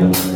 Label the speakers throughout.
Speaker 1: Obrigado.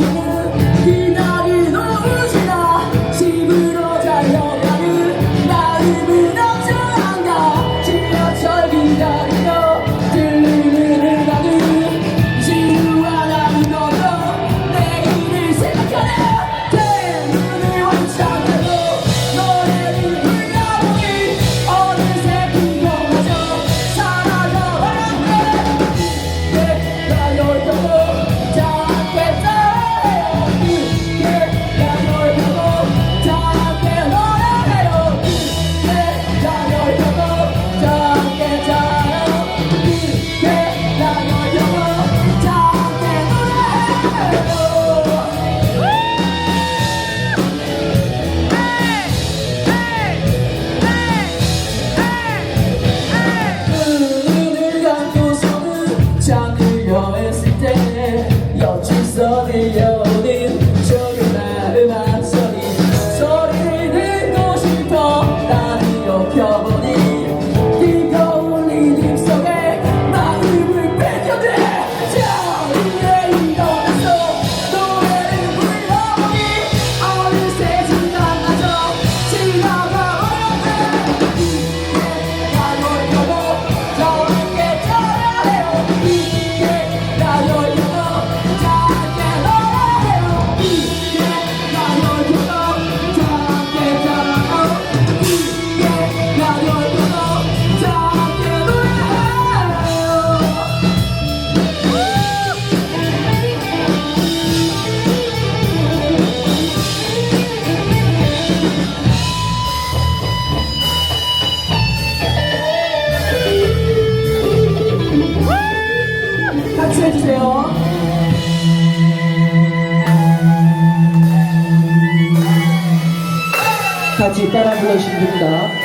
Speaker 1: you. know 됩니다.